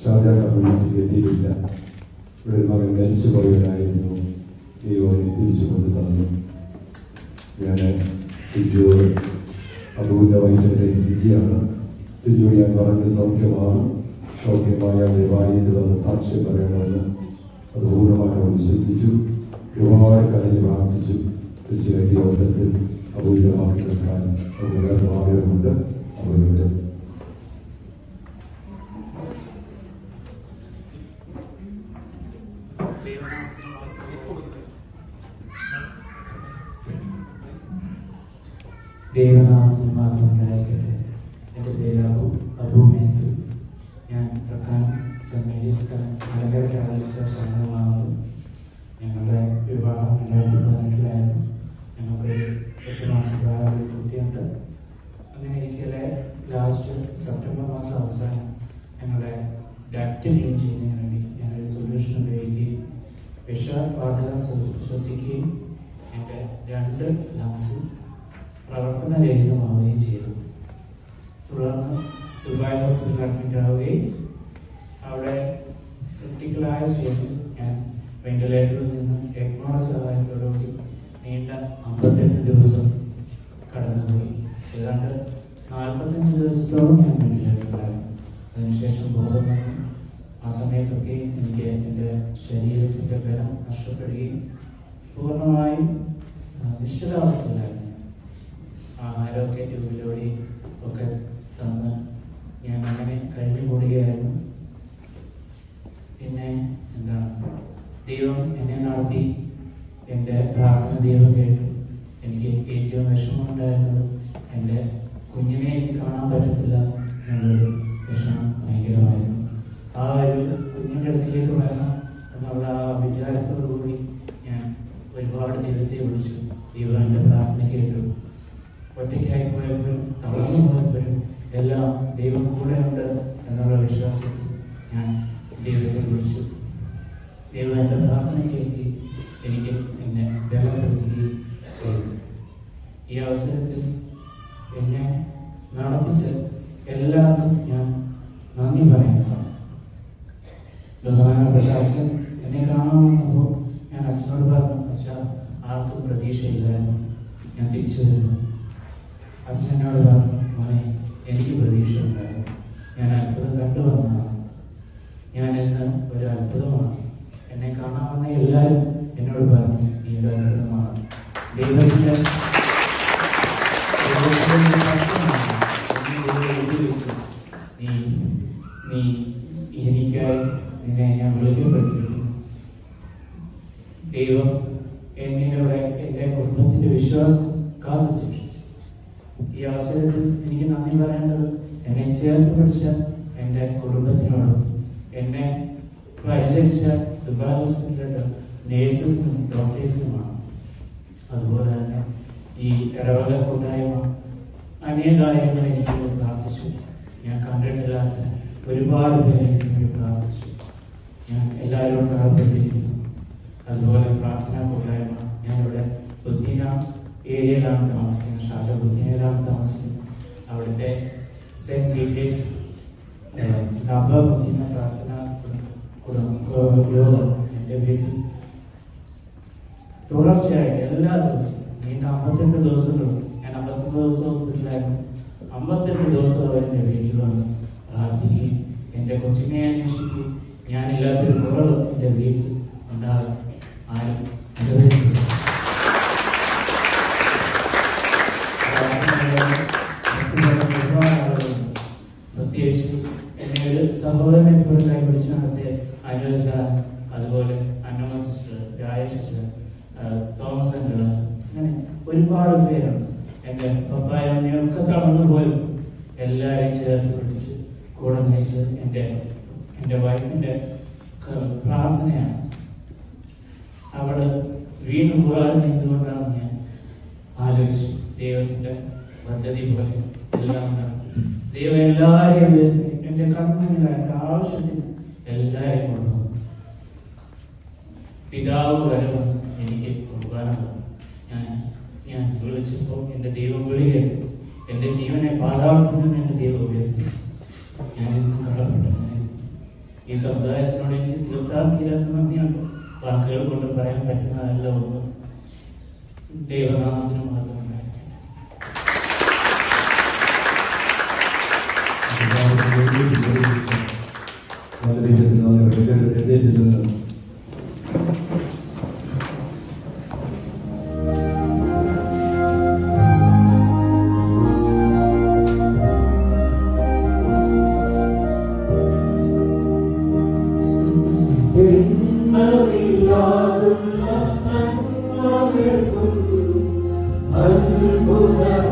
ഷാജാ കമ്മ്യൂണിറ്റിക്ക് എത്തിയിട്ടില്ല. ഇവിടെ മകൻ മരിച്ചു പോയവരായിരുന്നു ദൈവം തിരിച്ചു കൊണ്ടു തന്നു ഞാൻ സിജു അബൂന്റെ വൈദ്യുതി സിജിയാണ് സിജു ഞാൻ പറഞ്ഞ സൗഖ്യമാണ്. സൗഖ്യമായ ദേവാലയത്തിൽ വന്ന് സാക്ഷ്യം പറയണമെന്ന് അത് പൂർണമായിട്ട് വിശ്വസിച്ചു. ഒരുപാട് കരഞ്ഞ് പ്രാർത്ഥിച്ചു. തീർച്ചയായിട്ടും ഈ അവസരത്തിൽ വാക്ക് കേൾക്കാൻ നമുക്ക് ആഗ്രഹമുണ്ട് അവരുടെ ദൈവനാമത്തിൽ മാത്രം മലങ്കര കേരള സംഘമാണ് ഞങ്ങളുടെ വിവാഹം രണ്ടായിരത്തി പതിനെട്ടിലായിരുന്നു. ഞങ്ങൾക്ക് എട്ട് മാസം പ്രായമുള്ള കുട്ടിയുണ്ട്. അങ്ങനെ ഇരിക്കലെ ലാസ്റ്റ് സെപ്റ്റംബർ മാസം അവസാനം ഞങ്ങളുടെ ഡാക്ടർ ചെയ്യുന്നതിന് വേണ്ടി ഞങ്ങളുടെ സൊല്യൂഷൻ ഉപയോഗിക്കുകയും വിഷബാധക ശ്വസിക്കുകയും എന്റെ രണ്ട് ലങ്സ് പ്രവർത്തനരഹിതമാവുകയും ചെയ്തു. തുടർന്ന് ദുബായ് ഹോസ്പിറ്റലിൽ അഡ്മിറ്റ് ആവുകയും ക്രിട്ടിക്കലായ സ്റ്റേജിൽ ഞാൻ വെന്റിലേറ്ററിൽ നിന്ന് എക്മോണ സഹായത്തോടുകൂടി നീണ്ട അമ്പത്തെട്ട് ദിവസം കടന്നുപോയി. ഏതാണ്ട് നാൽപ്പത്തഞ്ച് ദിവസത്തോളം ഞാൻ വെന്റിലേറ്ററിലായിരുന്നു അതിനുശേഷം ബോധം വന്നു ആ സമയത്തൊക്കെ എനിക്ക് എന്റെ ശരീരത്തിന്റെ ബലം നഷ്ടപ്പെടുകയും പൂർണമായും നിശ്ചിതാവസ്ഥയിലായിരുന്നു. ആഹാരമൊക്കെ ട്യൂബിലൂടെ ഒക്കെ തന്ന് ഞാൻ അങ്ങനെ കഴിഞ്ഞു കൂടുകയായിരുന്നു പിന്നെ എന്താണ് ദൈവം എന്നെ നടത്തി. എന്റെ പ്രാർത്ഥന ദൈവം കേട്ടു. എനിക്ക് ഏറ്റവും വിഷമമുണ്ടായിരുന്നത് എന്റെ കുഞ്ഞിനെ എനിക്ക് കാണാൻ പറ്റത്തില്ല എന്നുള്ളൊരു വിഷമം ഭയങ്കരമായിരുന്നു. ആ ഒരു കുഞ്ഞിന്റെ അടുത്തേക്ക് വരണം എന്നുള്ള ആ വിചാരത്തോടുകൂടി ഞാൻ ഒരുപാട് ദൈവത്തെ വിളിച്ചു. ദൈവം എന്റെ പ്രാർത്ഥന കേട്ടു. ഒറ്റയ്ക്കായി പോയപ്പോഴും തളർന്നു പോയപ്പോഴും എല്ലാം ദൈവം കൂടെ ഉണ്ട് എന്നുള്ള വിശ്വാസത്തിൽ ഞാൻ ദൈവത്തെ വിളിച്ചു ദൈവം എന്റെ പ്രാർത്ഥന കേൾക്കി എനിക്ക് എന്നെ ബലപ്പെടുത്തുകയും ചെയ്തു. ഈ അവസരത്തിൽ എന്നെ നടത്തിച്ച് എല്ലാവർക്കും ഞാൻ നന്ദി പറയുന്നതാണ് ബഹുമാനപ്പെട്ട അച്ഛൻ എന്നെ കാണാമെന്നപ്പോൾ ഞാൻ അച്ഛനോട് പറഞ്ഞു അച്ഛ ആർക്കും പ്രതീക്ഷയില്ലായിരുന്നു ഞാൻ തിരിച്ചു വരുന്നു. അച്ഛനോട് പറഞ്ഞു മോനെ എനിക്ക് പ്രതീക്ഷ ഉണ്ടായിരുന്നു ഞാൻ അത്ഭുതം കണ്ടു വന്നതാണ് ഞാൻ ഇന്ന് ഒരു അത്ഭുതമാണ്. എന്നെ കാണാൻ വന്ന എല്ലാവരും എന്നോട് പറഞ്ഞു നീ ഒരു അത്ഭുതമാണ്. ദൈവത്തിന്റെ നീ നീ എനിക്കായി നിന്നെ ഞാൻ വിളിക്കപ്പെട്ടിരിക്കുന്നു ദൈവം എന്നിലൂടെ എന്റെ കുടുംബത്തിന്റെ വിശ്വാസം കാത്തു സൂക്ഷിച്ചു. ഈ അവസരത്തിൽ എനിക്ക് നന്ദി പറയേണ്ടത് എന്നെ ചേർത്ത് പിടിച്ച എന്റെ കുടുംബത്തിനോടും എന്നെ പരിചരിച്ച ദുബായ് ഹോസ്പിറ്റലിലെ നേഴ്സസിനും ഡോക്ടേഴ്സിനുമാണ് അതുപോലെ തന്നെ ഈ ഇടവക കൂട്ടായ്മ അനേകാര്യങ്ങൾ എനിക്ക് പ്രാർത്ഥിച്ചു. ഞാൻ കണ്ടിട്ടില്ലാത്ത ഒരുപാട് പേരെ എനിക്ക് വേണ്ടി പ്രാർത്ഥിച്ചു. ഞാൻ എല്ലാവരോടും പ്രാർത്ഥിച്ചിരിക്കുന്നു അതുപോലെ പ്രാർത്ഥന കൂട്ടായ്മ ഞാൻ ഇവിടെ ബുദ്ധിന ഏരിയയിലാണ് താമസിക്കുന്നത്. ഷാജ ബുദ്ധിനയിലാണ് താമസിക്കുന്നത്. അവിടുത്തെ സെന്റ് പീറ്റേഴ്സ് നബ ബുദ്ധിന പ്രാർത്ഥന എന്റെ വീട്ടിൽ തുടർച്ചയായിട്ട് എല്ലാ ദിവസവും നീണ്ട അമ്പത്തെട്ട് ദിവസങ്ങളും ഞാൻ അമ്പത്തൊന്ന് ദിവസം ഹോസ്പിറ്റലായിരുന്നു അമ്പത്തെട്ട് ദിവസം എന്റെ വീട്ടിൽ വന്ന് പ്രാർത്ഥിക്കുകയും എന്റെ കൊച്ചിനെ അന്വേഷിക്കുകയും ഞാനില്ലാത്തൊരു കുറവ് എന്റെ വീട്ടിൽ ഉണ്ടാകും ആരും അനുജ അതുപോലെ അന്നമ്മ സിസ്റ്റർ രായ സിസ്റ്റർ തോമസ് അങ്കിൾ അങ്ങനെ ഒരുപാട് പേരുണ്ട്. എന്റെ പപ്പായ അമ്മയൊക്കെ തളർന്നു പോലും എല്ലാവരെയും ചേർത്ത് പിടിച്ച് കൂടെ നയിച്ച് എന്റെ എന്റെ വൈഫിന്റെ പ്രാർത്ഥനയാണ്. അവൾ വീണ്ടും കൂടാതെ എന്തുകൊണ്ടാണ് ഞാൻ ആലോചിച്ചു ദൈവത്തിന്റെ പദ്ധതി പോലെ എല്ലാം ദൈവം എല്ലാവരെയും എന്റെ കണ്ണുകളുടെ ആവശ്യത്തിന് എല്ലാവരെയും കൊണ്ടുവന്നു പിതാവ് വരവ് എനിക്ക് കൊടുക്കാനുള്ളത് ഞാൻ ഞാൻ വിളിച്ചപ്പോൾ എന്റെ ദൈവം വിളി കേട്ടു എന്റെ ജീവനെ പാതാളത്തിൽ നിന്ന് ദൈവം ഉയർത്തി. ഞാൻ ഇന്നും ഈ സമുദായത്തിനോട് എനിക്ക് തീർക്കാൻ തീരാത്ത വാക്കുകൾ കൊണ്ട് പറയാൻ പറ്റുന്നതല്ല ഒന്ന് ദൈവനാമത്തിന് മാത്രം പോലെ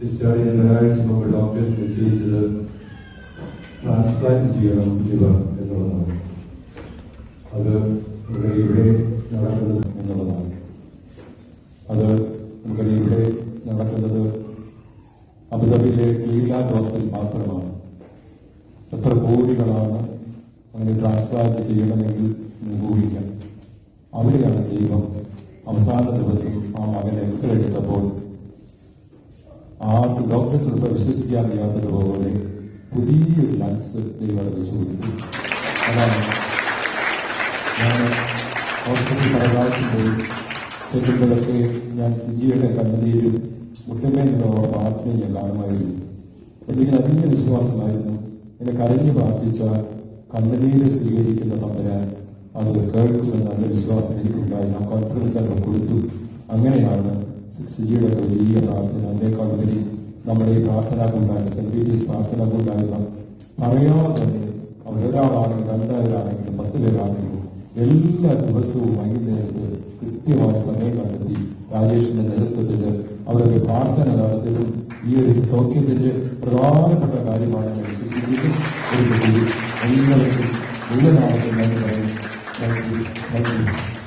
ഡിസ്ചാർജ് ഒരാഴ്ച മുമ്പ് ഡോക്ടേഴ്സ് നിശ്ചയിച്ചത് ട്രാൻസ്പ്ലാന്റ് ചെയ്യണം ലിവർ എന്നുള്ളതാണ് അത് നമ്മുടെ ഇവിടെ നടക്കുന്നത് എന്നുള്ളതാണ് അത് നമ്മുടെ ഇവിടെ നടക്കുന്നത് അബുദാബിയിലെ ക്ലീലാൻഡ് ഹോസ്പിറ്റൽ മാത്രമാണ് എത്ര കോടികളാണ് അങ്ങനെ ട്രാൻസ്പ്ലാന്റ് ചെയ്യണമെങ്കിൽ ഊഹിക്കാം അവിടെയാണ് ദൈവം അവസാന ദിവസം ആ മകനെ എക്സ്റേ എടുത്തപ്പോൾ ആ ഡോക്ടേഴ്സ് ഉൾപ്പെടെ വിശ്വസിക്കാൻ വയ്യാത്തതുപോലെ പുതിയൊരു ലങ്സ് ദൈവം അവിടെ വെച്ചു കൊടുത്തു അതാണ് ഞാൻ പ്രാവശ്യം പോയി ചെല്ലുമ്പോഴൊക്കെ ഞാൻ സിജിയുടെ കണ്ണുനീരും മുട്ടമേലുള്ള ആത്മീയ കാണുമായിരുന്നു. എനിക്ക് നല്ല വിശ്വാസമായിരുന്നു. എന്നെ കരഞ്ഞു പ്രാർത്ഥിച്ചാൽ കണ്ണനീര് സ്വീകരിക്കുന്ന തമ്പരാൻ അത് കേൾക്കുമെന്ന നല്ല വിശ്വാസം എനിക്കുണ്ടായി. ആ കോൺഫിഡൻസ് അവർ കൊടുത്തു. അങ്ങനെയാണ് സിജിയുടെ ഒക്കെ വലിയ പ്രാർത്ഥന അതിനേക്കാൾ ഉപരി നമ്മുടെ ഈ പ്രാർത്ഥന കൊണ്ടാണ് സെന്റ് പീറ്റേഴ്സ് പ്രാർത്ഥന കൊണ്ടായിരുന്ന പറയാതെ തന്നെ അവരൊരാളാണെങ്കിലും പത്ത് പേരാണെങ്കിലും എല്ലാ ദിവസവും വൈകുന്നേരത്ത് കൃത്യമായ സമയം കണ്ടെത്തി രാജേഷിന്റെ നേതൃത്വത്തിൽ അവരൊക്കെ പ്രാർത്ഥന നടത്തിയതും ഈ ഒരു സൗഖ്യത്തിന്റെ പ്രധാനപ്പെട്ട കാര്യമാണ് എല്ലാവർക്കും പറയുന്നു. നന്ദി. നന്ദി.